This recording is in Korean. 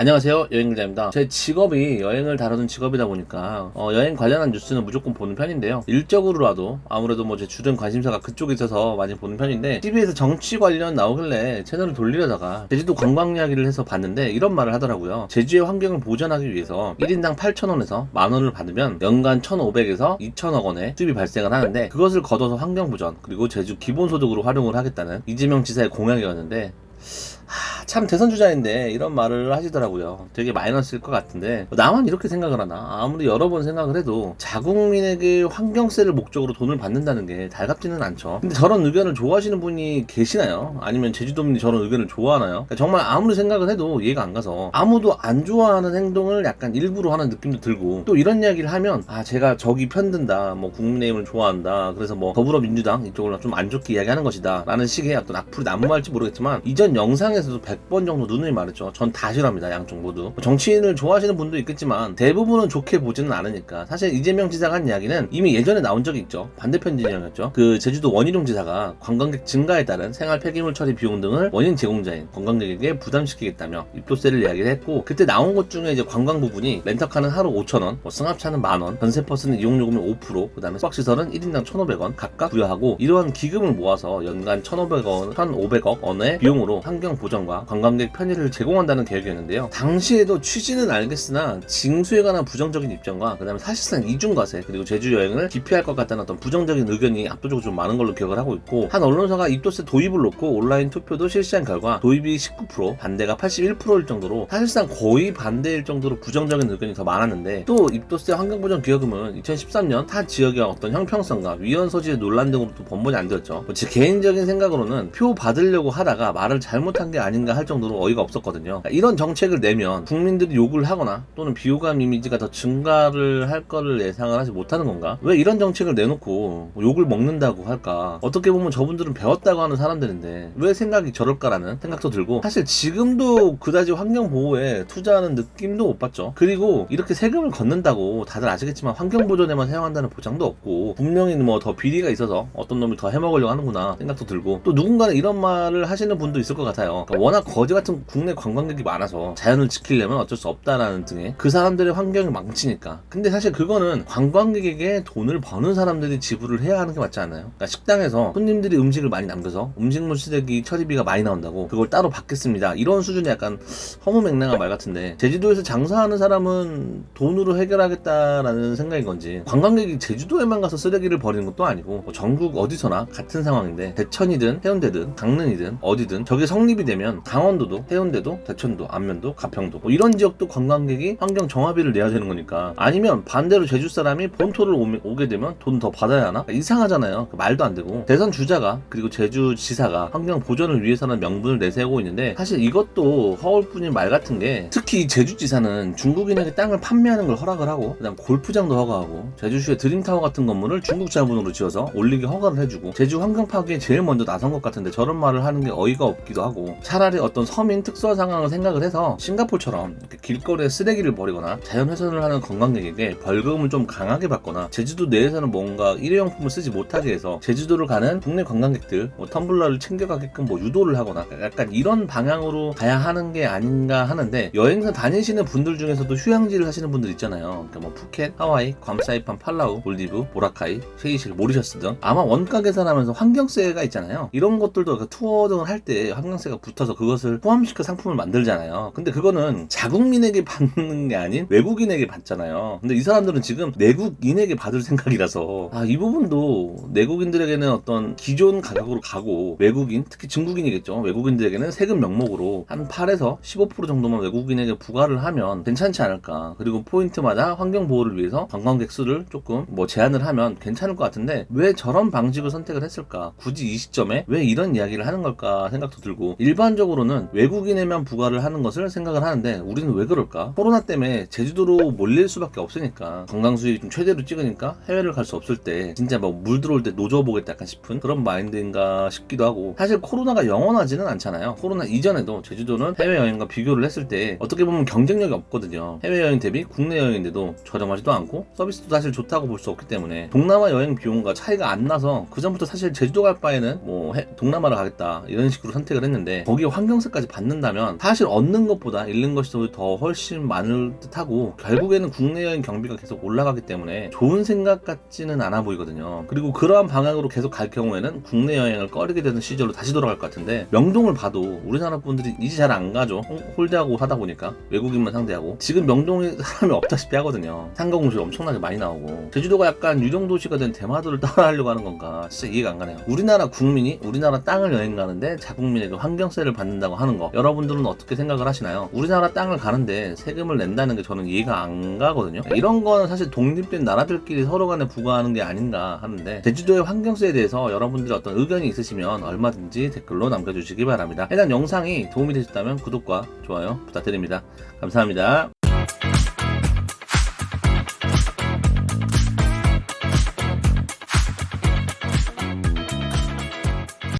안녕하세요. 여행기자입니다. 제 직업이 여행을 다루는 직업이다 보니까 어, 여행 관련한 뉴스는 무조건 보는 편인데요. 일적으로라도 아무래도 뭐 제 주된 관심사가 그쪽에 있어서 많이 보는 편인데 TV에서 정치 관련 나오길래 채널을 돌리려다가 제주도 관광 이야기를 해서 봤는데 이런 말을 하더라고요. 제주의 환경을 보전하기 위해서 1인당 8,000원에서 만원을 받으면 연간 1,500에서 2,000억 원의 수입이 발생을 하는데 그것을 걷어서 환경 보전 그리고 제주 기본소득으로 활용을 하겠다는 이재명 지사의 공약이었는데 하, 참 대선 주자인데 이런 말을 하시더라고요. 되게 마이너스일 것 같은데 나만 이렇게 생각을 하나? 아무리 여러 번 생각을 해도 자국민에게 환경세를 목적으로 돈을 받는다는 게 달갑지는 않죠. 근데 저런 의견을 좋아하시는 분이 계시나요? 아니면 제주도민이 저런 의견을 좋아하나요? 그러니까 정말 아무리 생각을 해도 이해가 안 가서 아무도 안 좋아하는 행동을 약간 일부러 하는 느낌도 들고 또 이런 이야기를 하면 아 제가 저기 편든다 뭐 국민의힘을 좋아한다 그래서 뭐 더불어민주당 이쪽으로 좀안 좋게 이야기하는 것이다 라는 식의 어떤 악플이 난무할지 모르겠지만 이전 영상에서도 100번 정도 누누이 말했죠. 전 다 싫어합니다 양쪽 모두. 정치인을 좋아하시는 분도 있겠지만 대부분은 좋게 보지는 않으니까. 사실 이재명 지사가 한 이야기는 이미 예전에 나온 적이 있죠. 반대편 진영이었죠. 그 제주도 원희룡 지사가 관광객 증가에 따른 생활 폐기물 처리 비용 등을 원인 제공자인 관광객에게 부담시키겠다며 입도세를 이야기를 했고 그때 나온 것 중에 이제 관광 부분이 렌터카는 하루 5,000원, 뭐 승합차는 만원, 전세버스는 이용요금이 5%, 그 다음에 숙박시설은 1인당 1,500원 각각 부여하고 이러한 기금을 모아서 연간 1,500원, 1,500억 원의 비용으로 환경 보전과 관광객 편의를 제공한다는 계획이었는데요. 당시에도 취지는 알겠으나 징수에 관한 부정적인 입장과 그 다음에 사실상 이중과세 그리고 제주 여행을 기피할 것 같다는 어떤 부정적인 의견이 압도적으로 좀 많은 걸로 기억을 하고 있고 한 언론사가 입도세 도입을 놓고 온라인 투표도 실시한 결과 도입이 19% 반대가 81%일 정도로 사실상 거의 반대일 정도로 부정적인 의견이 더 많았는데 또 입도세 환경보전 기여금은 2013년 타 지역의 어떤 형평성과 위헌 소지의 논란 등으로 또 번번이 안 되었죠. 제 개인적인 생각으로는 표 받으려고 하다가 말을 잘못한 게 아닌가 할 정도로 어이가 없었거든요. 이런 정책을 내면 국민들이 욕을 하거나 또는 비호감 이미지가 더 증가를 할 거를 예상을 하지 못하는 건가? 왜 이런 정책을 내놓고 욕을 먹는다고 할까? 어떻게 보면 저분들은 배웠다고 하는 사람들인데 왜 생각이 저럴까라는 생각도 들고 사실 지금도 그다지 환경 보호에 투자하는 느낌도 못 받죠. 그리고 이렇게 세금을 걷는다고 다들 아시겠지만 환경 보존에만 사용한다는 보장도 없고 분명히 뭐 더 비리가 있어서 어떤 놈이 더 해먹으려고 하는구나 생각도 들고 또 누군가는 이런 말을 하시는 분도 있을 것 같아요. 그러니까 워낙 거지 같은 국내 관광객이 많아서 자연을 지키려면 어쩔 수 없다라는 등의 그 사람들의 환경을 망치니까. 근데 사실 그거는 관광객에게 돈을 버는 사람들이 지불을 해야 하는 게 맞지 않나요? 그러니까 식당에서 손님들이 음식을 많이 남겨서 음식물 쓰레기 처리비가 많이 나온다고 그걸 따로 받겠습니다. 이런 수준의 약간 허무맹랑한 말 같은데 제주도에서 장사하는 사람은 돈으로 해결하겠다라는 생각인 건지 관광객이 제주도에만 가서 쓰레기를 버리는 것도 아니고 뭐 전국 어디서나 같은 상황인데 대천이든 해운대든 강릉이든 어디든 저게 성립이 되면 강원도도 해운대도 대천도 안면도 가평도 뭐 이런 지역도 관광객이 환경 정화비를 내야 되는 거니까 아니면 반대로 제주 사람이 본토를 오면- 오게 되면 돈 더 받아야 하나? 이상하잖아요. 그 말도 안 되고. 대선 주자가 그리고 제주 지사가 환경 보존을 위해서는 명분을 내세우고 있는데 사실 이것도 허울뿐인 말 같은 게 특히 이 제주 지사는 중국인에게 땅을 판매하는 걸 허락을 하고 그다음 골프장도 허가하고 제주시의 드림타워 같은 건물을 중국 자본으로 지어서 올리게 허가를 해주고 제주 환경 파괴에 제일 먼저 나선 것 같은데 저런 말을 하는 게 어이가 없기도 하고 차라리 어떤 서민 특수화 상황을 생각을 해서 싱가포르처럼 길거리에 쓰레기를 버리거나 자연훼손을 하는 관광객에게 벌금을 좀 강하게 받거나 제주도 내에서는 뭔가 일회용품을 쓰지 못하게 해서 제주도를 가는 국내 관광객들 뭐 텀블러를 챙겨가게끔 뭐 유도를 하거나 약간 이런 방향으로 가야 하는 게 아닌가 하는데 여행사 다니시는 분들 중에서도 휴양지를 하시는 분들 있잖아요. 그러니까 뭐 푸켓, 하와이, 괌사이판, 팔라우, 몰디브, 보라카이, 세이실, 모리셔스 등 아마 원가 계산하면서 환경세가 있잖아요. 이런 것들도 그 투어 등을 할 때 환경세가 붙어서 그 것을 포함시켜 상품을 만들잖아요. 근데 그거는 자국민에게 받는 게 아닌 외국인에게 받잖아요. 근데 이 사람들은 지금 내국인에게 받을 생각이라서 아 이 부분도 내국인들에게는 어떤 기존 가격으로 가고 외국인 특히 중국인이겠죠. 외국인들에게는 세금 명목으로 한 8에서 15% 정도만 외국인에게 부과를 하면 괜찮지 않을까. 그리고 포인트마다 환경 보호를 위해서 관광객 수를 조금 뭐 제한을 하면 괜찮을 것 같은데 왜 저런 방식을 선택을 했을까? 굳이 이 시점에 왜 이런 이야기를 하는 걸까 생각도 들고 일반적으로 는 외국인에만 부과를 하는 것을 생각을 하는데 우리는 왜 그럴까? 코로나 때문에 제주도로 몰릴 수밖에 없으니까 관광 수익 좀 최대로 찍으니까 해외를 갈 수 없을 때 진짜 뭐물 들어올 때 노져 보겠다 약간 싶은 그런 마인드인가 싶기도 하고 사실 코로나가 영원하지는 않잖아요. 코로나 이전에도 제주도는 해외 여행과 비교를 했을 때 어떻게 보면 경쟁력이 없거든요. 해외 여행 대비 국내 여행인데도 저렴하지도 않고 서비스도 사실 좋다고 볼 수 없기 때문에 동남아 여행 비용과 차이가 안 나서 그 전부터 사실 제주도 갈 바에는 뭐 해- 동남아를 가겠다 이런 식으로 선택을 했는데 거기에 환경 환경세까지 받는다면 사실 얻는 것보다 잃는 것이 더 훨씬 많을 듯하고 결국에는 국내 여행 경비가 계속 올라가기 때문에 좋은 생각 같지는 않아 보이거든요. 그리고 그러한 방향으로 계속 갈 경우에는 국내 여행을 꺼리게 되는 시절로 다시 돌아갈 것 같은데 명동을 봐도 우리나라 분들이 이제 잘 안 가죠. 홀대하고 하다 보니까 외국인만 상대하고 지금 명동에 사람이 없다시피 하거든요. 상가공실 엄청나게 많이 나오고 제주도가 약간 유령 도시가 된 대마도를 따라하려고 하는 건가 진짜 이해가 안 가네요. 우리나라 국민이 우리나라 땅을 여행 가는데 자국민에게 환경세를 받는 다고 하는 거 여러분들은 어떻게 생각을 하시나요? 우리나라 땅을 가는데 세금을 낸다는 게 저는 이해가 안 가거든요. 이런 거는 사실 독립된 나라들끼리 서로 간에 부과하는 게 아닌가 하는데 제주도의 환경세에 대해서 여러분들이 어떤 의견이 있으시면 얼마든지 댓글로 남겨주시기 바랍니다. 해당 영상이 도움이 되셨다면 구독과 좋아요 부탁드립니다. 감사합니다.